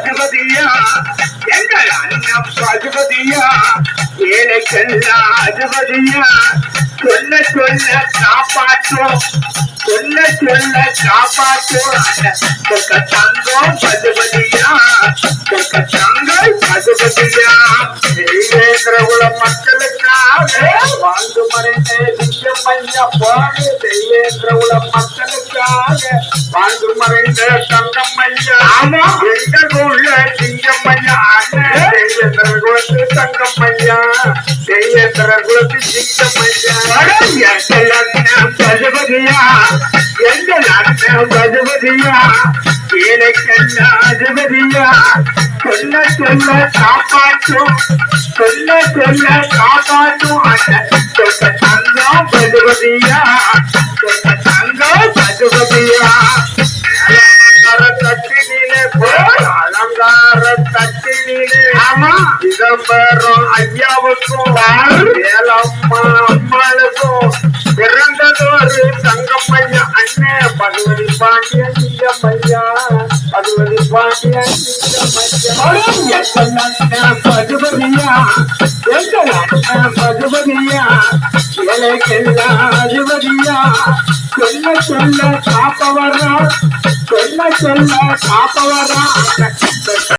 பசுபதியா எங்கள் அண்ணன் பசுபதியா ஏழைக்கெல்லாம் அதிபதியா சொல்ல சொல்ல காப்பாற்றும் சொல்ல சொல்ல காப்பாற்றும் அந்த தங்கம் பசுபதியா தங்கம் பசுபதியா தேவேந்திர குல மக்களுக்காக வாழ்ந்து மறைந்த சிங்கம் ஐயா பாடு தேவேந்திர குல மக்களுக்காக வாழ்ந்து மறைந்த தங்கம் ஐயா ஆமா தங்கம் ஐயா. தேவேந்திர குலத்து சிங்கம் ஐயா. எங்கள் அண்ணன் பசுபதியா எங்கள் சொல்ல சொல்ல காப்பாற்றும் சொல்ல சொல்ல காப்பாற்றும் அந்த தங்கம் பசுபதியா தங்கம் அலங்கார தட்டினிலே ஆமா. சிதம்பரம் ஐயாவுக்கும் வேலம்மா அம்மாளுக்கும் பிறந்ததொரு தங்கம் ஐயா அண்ணே பகவதி பாண்டியன் ஐயா பகவதி பாண்டியன் எங்கள் அண்ணன் பசுபதியா எனக்கெல்லாம் அதிபதியா சொல்ல சொல்ல కాపవరా చెల్ల చెల్ల కాపవరా